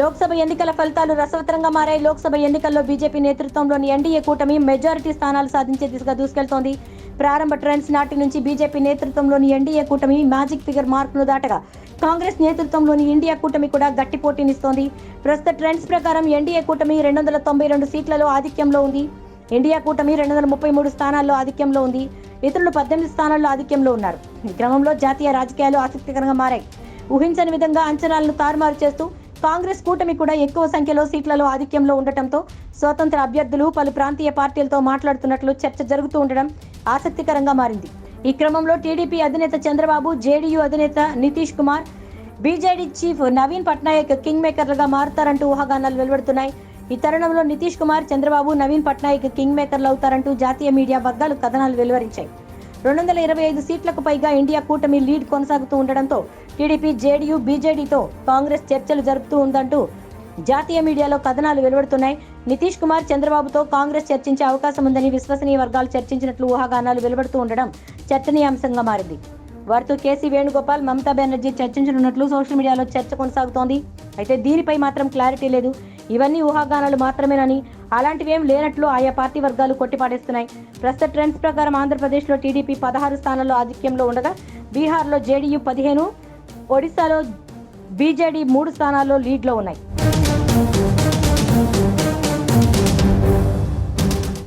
లోక్సభ ఎన్నికల ఫలితాలు రసవత్తరంగా మారాయి. లోక్సభ ఎన్నికల్లో బీజేపీ నేతృత్వంలోని ఎన్డీఏ కూటమి మెజారిటీ స్థానాలు సాధించే దిశగా దూసుకెళ్తోంది. ప్రారంభ ట్రెండ్స్ నాటి నుంచి బీజేపీ నేతృత్వంలోని ఎన్డీఏ కూటమి మ్యాజిక్ ఫిగర్ మార్కును దాటగా కాంగ్రెస్ నేతృత్వంలోని ఇండియా కూటమి కూడా గట్టి పోటీనిస్తోంది. ప్రస్తుత ట్రెండ్స్ ప్రకారం ఎన్డీఏ కూటమి రెండు వందల తొంభై రెండు సీట్లలో ఆధిక్యంలో ఉంది. ఇండియా కూటమి రెండు వందల ముప్పై మూడు స్థానాల్లో ఆధిక్యంలో ఉంది. ఇతరులు పద్దెనిమిది స్థానాల్లో ఆధిక్యంలో ఉన్నారు. ఈ క్రమంలో జాతీయ రాజకీయాలు ఆసక్తికరంగా మారాయి. ఊహించని విధంగా అంచనాలను తారుమారు చేస్తూ కాంగ్రెస్ కూటమి కూడా ఎక్కువ సంఖ్యలో సీట్లలో ఆధిక్యంలో ఉండటంతో స్వతంత్ర అభ్యర్థులు పలు ప్రాంతీయ పార్టీలతో మాట్లాడుతున్నట్లు చర్చ జరుగుతూ ఉండడం ఆసక్తికరంగా మారింది. ఈ క్రమంలో టీడీపీ అధినేత చంద్రబాబు జేడీయూ అధినేత Nitish Kumar BJD chief Naveen Patnaik king మేకర్లుగా మారుతారంటూ ఊహాగానాలు వెలువడుతున్నాయి. ఈ తరుణంలో నితీష్ కుమార్ చంద్రబాబు నవీన్ పట్నాయక్ కింగ్ మేకర్లు అవుతారంటూ జాతీయ మీడియా వర్గాలు కథనాలు వెలువరించాయి. రెండు వందల ఇరవై ఐదు సీట్లకు పైగా ఇండియా కూటమి లీడ్ కొనసాగుతూ ఉండడంతో టీడీపీ జేడీయూ బీజేడీతో కాంగ్రెస్ చర్చలు జరుపుతూ ఉందంటూ జాతీయ మీడియాలో కథనాలు వెలువడుతున్నాయి. నితీష్ కుమార్ చంద్రబాబుతో కాంగ్రెస్ చర్చించే అవకాశం ఉందని విశ్వసనీయ వర్గాలు చర్చించినట్లు ఊహాగానాలు వెలువడుతూ ఉండడం చర్చనీయాంశంగా మారింది. వారితో కేసీ వేణుగోపాల్ మమతా బెనర్జీ చర్చించనున్నట్లు సోషల్ మీడియాలో చర్చ కొనసాగుతోంది. అయితే దీనిపై మాత్రం క్లారిటీ లేదు. ఇవన్నీ ఊహాగానాలు మాత్రమేనని అలాంటివేం లేనట్లు ఆయా పార్టీ వర్గాలు కొట్టిపాడేస్తున్నాయి. ప్రస్తుత ట్రెండ్స్ ప్రకారం ఆంధ్రప్రదేశ్లో టీడీపీ పదహారు స్థానాల్లో ఆధిక్యంలో ఉండగా బీహార్లో జేడీయూ పదిహేను ఒడిశాలో బీజేడీ మూడు స్థానాల్లో లీడ్లో ఉన్నాయి.